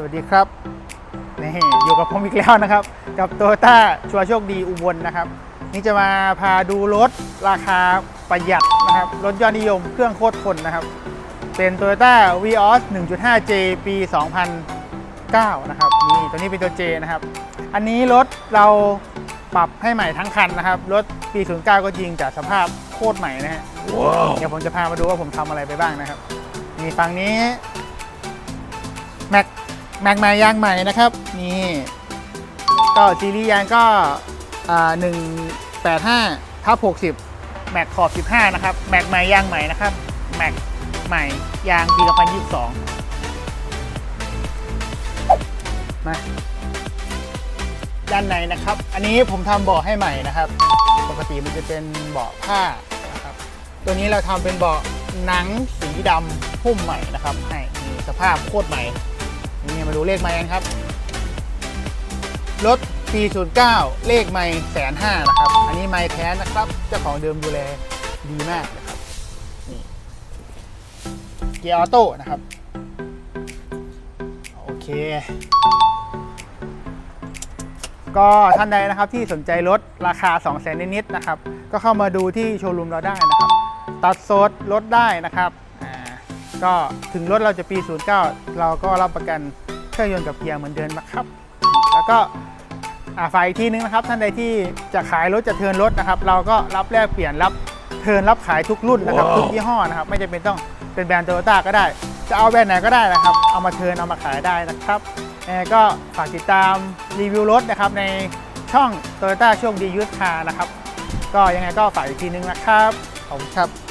สวัสดีครับนี่อยู่กับผมอีกแล้วนะครับ กับโตโยต้าชัวร์โชคดีอุบลนะครับ นี่จะมาพาดูรถราคาประหยัดนะครับ รถยอดนิยมเครื่องโคตรคนนะครับ เป็น Toyota Vios 1.5J ปี 2009 นะครับ นี่ตัวนี้เป็นตัว J นะครับ อันนี้รถเราปรับให้ใหม่ทั้งคันนะครับ รถปี 09 ก็จริงแต่สภาพโคตรใหม่นะฮะเดี๋ยวผมจะพามาดูว่าผมทำอะไรไปบ้างนะครับนี่ฝั่งนี้แม็ก แม็กใหม่ยางใหม่นะครับนี่ก็ซีรีส์ยางก็อ่า185ทับ60แม็กขอบ15นะครับแม็กใหม่ยางใหม่นะครับแม็กใหม่ยางปี2022มาด้านในนะครับ อันนี้ผมทำเบาะให้ใหม่นะครับ ปกติมันจะเป็นเบาะผ้านะครับ ตัวนี้เราทำเป็นเบาะหนังสีดำหุ้มใหม่นะครับ ให้มีสภาพโคตรใหม่ เลขไม้กันครับ รถปี09เลขไม้แสนห้านะครับ อันนี้ไม้แท้นะครับ เจ้าของเดิมดูแลดีมากนะครับนี่เกียร์ออโต้นะครับ โอเค ก็ท่านใดนะครับที่สนใจรถราคา 2 0 0 0 0 0นิดๆนะครับ ก็เข้ามาดูที่โชว์รูมเราได้นะครับ ตัดโซดลดได้นะครับก็ถึงรถเราจะปี 09 เราก็รับประกัน เครื่องยนต์กับเกียร์เหมือนเดิมนะครับ แล้วก็อ่าฝ่ายอีกทีนึงนะครับ ท่านใดที่จะขายรถจะเทิร์นรถนะครับ เราก็รับแลกเปลี่ยนรับเทิร์นรับขายทุกรุ่นนะครับ ทุกยี่ห้อนะครับ ไม่จำเป็นต้องเป็นแบรนด์โตโยต้าก็ได้ จะเอาแบรนด์ไหนก็ได้นะครับ เอามาเทิร์นเอามาขายได้นะครับยังไงก็ฝากติดตามรีวิวรถนะครับในช่อง Toyota โชคดียุทธานะครับ ก็ยังไงก็ฝากอีกทีนึงนะครับขอบคุณครับ